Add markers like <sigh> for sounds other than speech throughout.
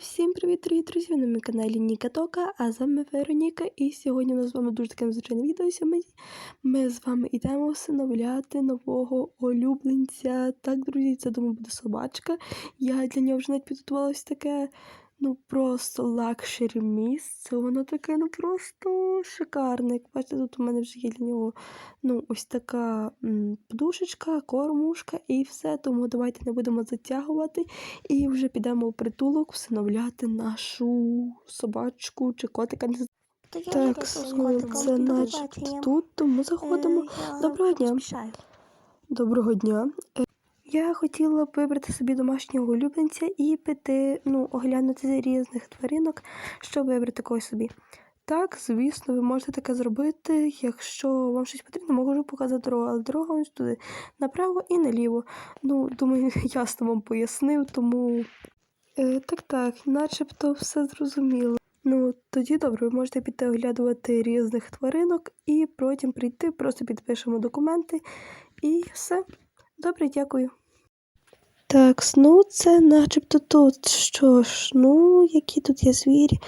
Всім привіт, дорогі друзі! Ви на моєму каналі Ніка Тока, а з вами Вероніка. І сьогодні у нас з вами дуже таке незвичайне відео. Сьогодні ми з вами йдемо всиновляти нового улюбленця. Так, друзі, це думаю буде собачка. Я для нього вже навіть підготувалася таке, ну просто лакшері місце. Воно таке, ну просто шикарне. Як бачите, тут у мене вже є для нього ну, ось така м, подушечка, кормушка і все. Тому давайте не будемо затягувати. І вже підемо в притулок всиновляти нашу собачку чи котика. Так, ну, це начебто тут, тому заходимо. Доброго дня. Доброго дня. Я хотіла б вибрати собі домашнього улюбленця і піти, ну, оглянути різних тваринок, щоб вибрати когось собі. Так, звісно, ви можете таке зробити. Якщо вам щось потрібно, можу показати дорогу, але дорога ось туди направо і наліво. Ну, думаю, <laughs> ясно вам пояснив, тому е, так, так, начебто все зрозуміло. Ну, тоді добре, ви можете піти оглядувати різних тваринок і потім прийти, просто підпишемо документи і все. Добре, дякую. Так, ну це начебто тут. Що ж, ну, які тут є звірі.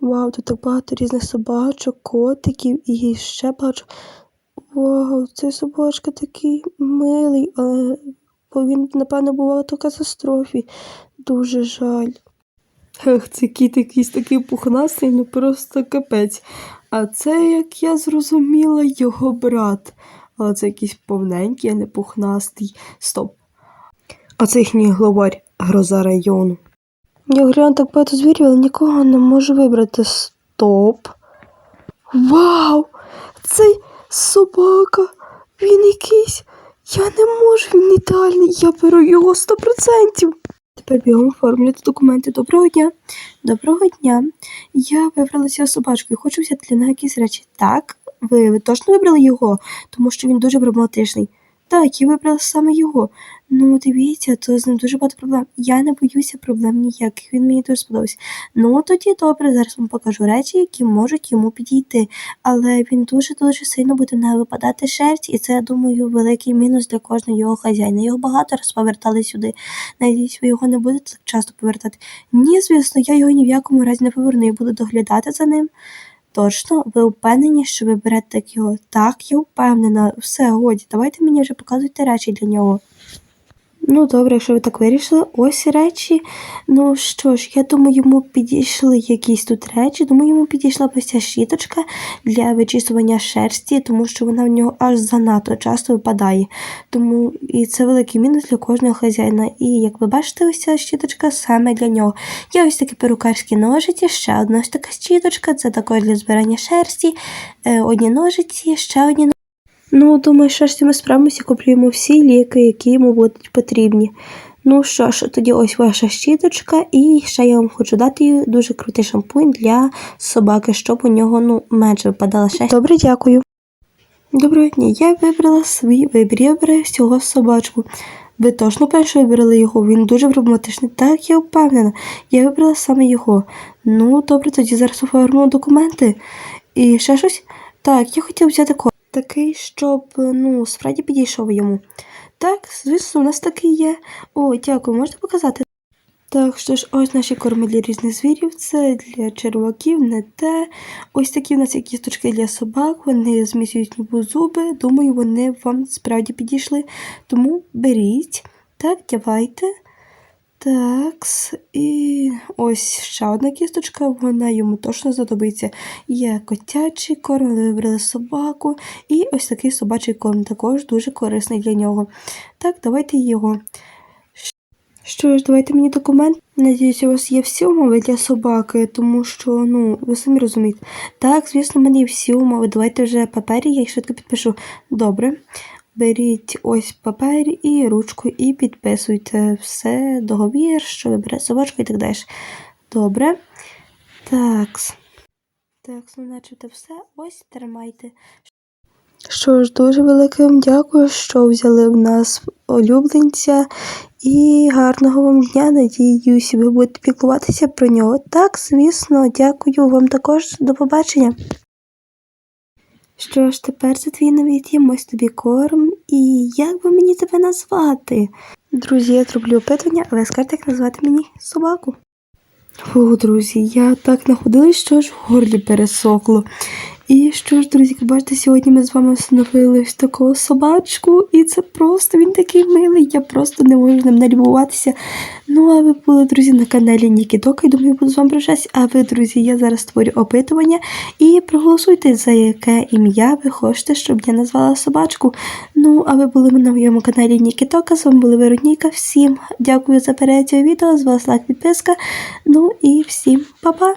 Вау, тут так багато різних собачок, котиків і ще багато. Вау, цей собачка такий милий, але бо він, напевно, був в автокатастрофі. Дуже жаль. Ех, цей кіт якийсь такий пухнастий, ну просто капець. А це, як я зрозуміла, його брат. Але це якийсь повненький, а не пухнастий. Стоп. А це їхній главарь, гроза району. Я гляну так багато звірів, але нікого не можу вибрати. Стоп. Вау! Цей собака! Він якийсь. Я не можу, він ідеальний. Я беру його 100%. Тепер бігом оформлювати документи. Доброго дня. Доброго дня. Я вибрала цього собачку і хочу взяти для неї якісь речі. Так, ви, ви точно вибрали його, тому що він дуже проблематичний. Так, я вибрала саме його. Ну, дивіться, то з ним дуже багато проблем. Я не боюся проблем ніяких, він мені дуже сподобався. Ну, тоді добре, зараз вам покажу речі, які можуть йому підійти. Але він дуже-дуже сильно буде не випадати шерсть, і це, я думаю, великий мінус для кожного його хазяїна. Його багато раз повертали сюди. Надіюсь, ви його не будете так часто повертати. Ні, звісно, я його ні в якому разі не поверну, я буду доглядати за ним. Точно, ви впевнені, що ви берете його? Так, я впевнена. Все, годі, давайте мені вже показуйте речі для нього. Ну, добре, якщо ви так вирішили, ось речі. Ну що ж, я думаю, йому підійшли якісь тут речі. Думаю, йому підійшла ось ця щіточка для вичісування шерсті, тому що вона в нього аж занадто часто випадає. Тому і це великий мінус для кожного хазяїна. І як ви бачите, ось ця щіточка саме для нього. Є ось такі перукарські ножиці, ще одна ось така щіточка, це також для збирання шерсті, е, одні ножиці, ще одні Ну, думаю, що ж ми справимося, куплюємо всі ліки, які йому будуть потрібні. Ну що ж, тоді ось ваша щіточка, і ще я вам хочу дати дуже крутий шампунь для собаки, щоб у нього ну, менше випадала шерсть. Добре, дякую. Доброго дня, я вибрала свій вибір, я вибираю всього собачку. Ви точно перше вибрали його, він дуже проблематичний. Так, я впевнена. Я вибрала саме його. Ну, добре, тоді зараз оформимо документи. І ще щось? Так, я хотіла взяти ко. Такий, щоб ну, справді підійшов йому. Так, звісно, у нас такий є. О, дякую, можете показати? Так, що ж, ось наші корми для різних звірів, це для черваків, не те. Ось такі у нас є кісточки для собак, вони зміцнюють ніби зуби. Думаю, вони вам справді підійшли. Тому беріть. Так, давайте. Так, і ось ще одна кісточка, вона йому точно знадобиться. Є котячий корм, ви вибрали собаку, і ось такий собачий корм також дуже корисний для нього. Так, давайте його. Що ж, давайте мені документ. Надіюсь, у вас є всі умови для собаки, тому що, ну, ви самі розумієте. Так, звісно, є всі умови. Давайте вже папері, я їх швидко підпишу. Добре. Беріть ось папер і ручку і підписуйте все, договір, що ви берете собачку і так далі. Добре. Такс. Такс, ну начебто все. Ось тримайте. Що ж, дуже велике вам дякую, що взяли в нас улюбленця. І гарного вам дня. Надіюсь, ви будете піклуватися про нього. Так, звісно, дякую вам також. До побачення. Що ж, тепер за твій навіть ось тобі корм. І як би мені тебе назвати? Друзі, я зроблю опитування, але скажете, як назвати мені собаку. Фу, друзі, я так находилась, що ж в горлі пересохло. І що ж, друзі, як бачите, сьогодні ми з вами встановили ось такого собачку, і це просто він такий милий, я просто не можу ним налюбуватися. Ну, а ви були, друзі, на каналі Нікі Тока, і думаю, я буду з вами прощатися. А ви, друзі, я зараз створю опитування і проголосуйте, за яке ім'я ви хочете, щоб я назвала собачку. Ну, а ви були на моєму каналі Нікі Тока, з вами була Вероніка. Всім дякую за перегляд цього відео, з вас лайк, підписка. Ну і всім па-па!